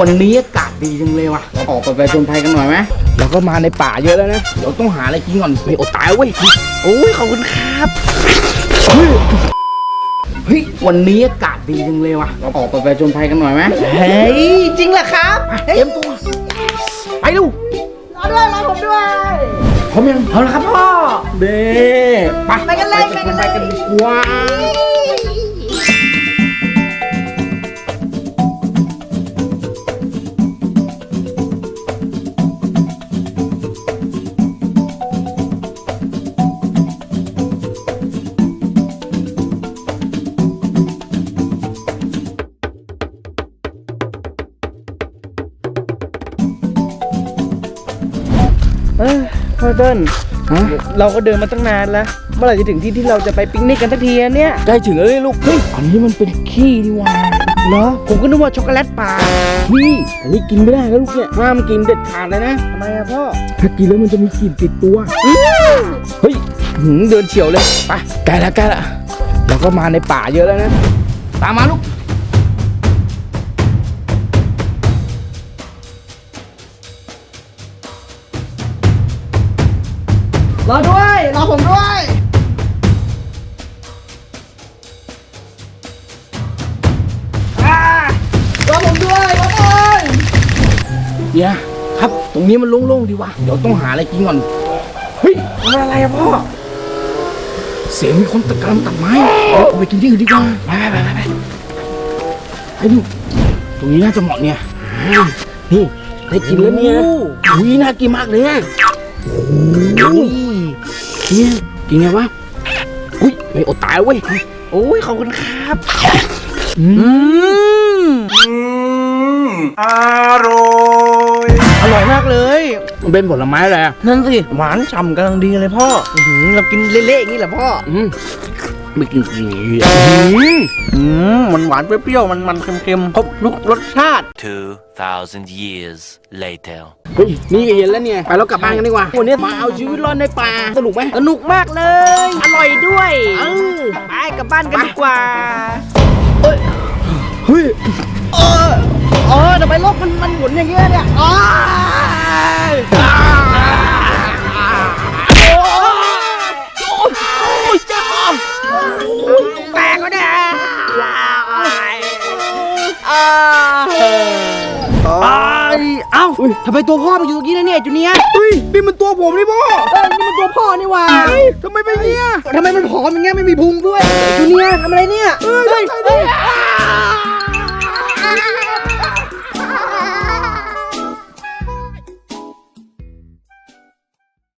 วันนี้อากาศดีจังเลยว่ะเราออกไปไปชนภัยกันหน่อยไหมเราก็มาในป่าเยอะแล้วนะเดี๋ยวต้องหาอะไรกินก่อนไม่อดตายเว้ยโอ้ยขอบคุณครับเฮ้ยเฮ้ยวันนี้อากาศดีจังเลยว่ะเราออกไปไปชนภัยกันหน่อยไหมเฮ้ยจริงเหรอครับไปเตรียมตัวไปดูรอด้วยรอผมด้วยพร้อมยังเอาละครับพ่อเด้ไปไปกันเลยไปไปกันเลยไปกันดีกว่า เออพ่อเติ้ลฮะเราก็เดินมาตั้งนานแล้ว เมื่อไหร่จะถึงที่ที่เราจะไปปิกนิกกันสักทีอะเนี่ยใกล้ถึงแล้วเลยลูกเฮ้ยอันนี้มันเป็นขี้นี่หว่าเหรอผมก็นึกว่าช็อกโกแลตป่าพี่อันนี้กินไม่ได้แล้วลูกเนี่ยห้ามกินเด็ดขาดเลยนะทำไมอะพ่อถ้ากินแล้วมันจะมีกลิ่นติดตัวเฮ้ยหืมเดินเฉียวเลยไปใกล้แล้วใกล้แล้วเราก็มาในป่าเยอะแล้วนะตามมาลูก รอด้วยรอผมด้วยอ่ารอผมด้วยรอด้วยเนี่ยครับตรงนี้มันโล่งๆดีว่ะเดี๋ยวต้องหาอะไรกินก่อนเฮ้ยมันอะไรอะพ่อเสียงมีคนตะกำลังตัดไม้เอาเอาไปกินที่อื่นดีกว่าไปไปไปไปไปไปดูตรงนี้น่าจะเหมาะเนี่ยอ่านี่ได้กินแล้วเนี่ยอุ้ยน่ากินมากเลย อะโอ้ยเนี่ยกินไงวะ อุ้ยไม่อดตายเว้ย โอ้ยขอบคุณครับ อืมอร่อยมากเลย มันเป็นผลไม้อะไรอะนั่นสิ หวานฉ่ำกำลังดีเลยพ่อ อื้อหือเรากินเละๆอย่างนี้แหละพ่อ อืม ไม่กินกินอย่างนี้อืมมันหวานเปรี้ยวๆมันมันๆเค็มๆครบทุกรสชาติ 2,000 years later. เฮ้ยนี่ก็เย็นแล้วเนี่ยไปแล้วกลับบ้านกันดีกว่าวันนี้มาเอาชีวิตรอดในป่าสนุกไหมสนุกมากเลย อร่อยด้วยเออไปกลับบ้านกันดีกว่าเฮ้ยเออเออทำไมโลกมันมันหมุนอย่างเงี้ยเนี่ย อ้าวอ้ายเอ้าทำไมตัวพ่อมาอยู่ตรงนี้นะเนี่ยจูเนียร์เฮ้ยนี่มันตัวผมนี่พ่อเออนี่มันตัวพ่อนี่หว่าเฮ้ยทำไมเป็นอย่างเงี้ยทำไมมันผอมอย่างเงี้ยไม่มีพุงด้วยจูเนียร์ทำอะไรเนี่ยเฮ้ยทำไงดีเอ้ย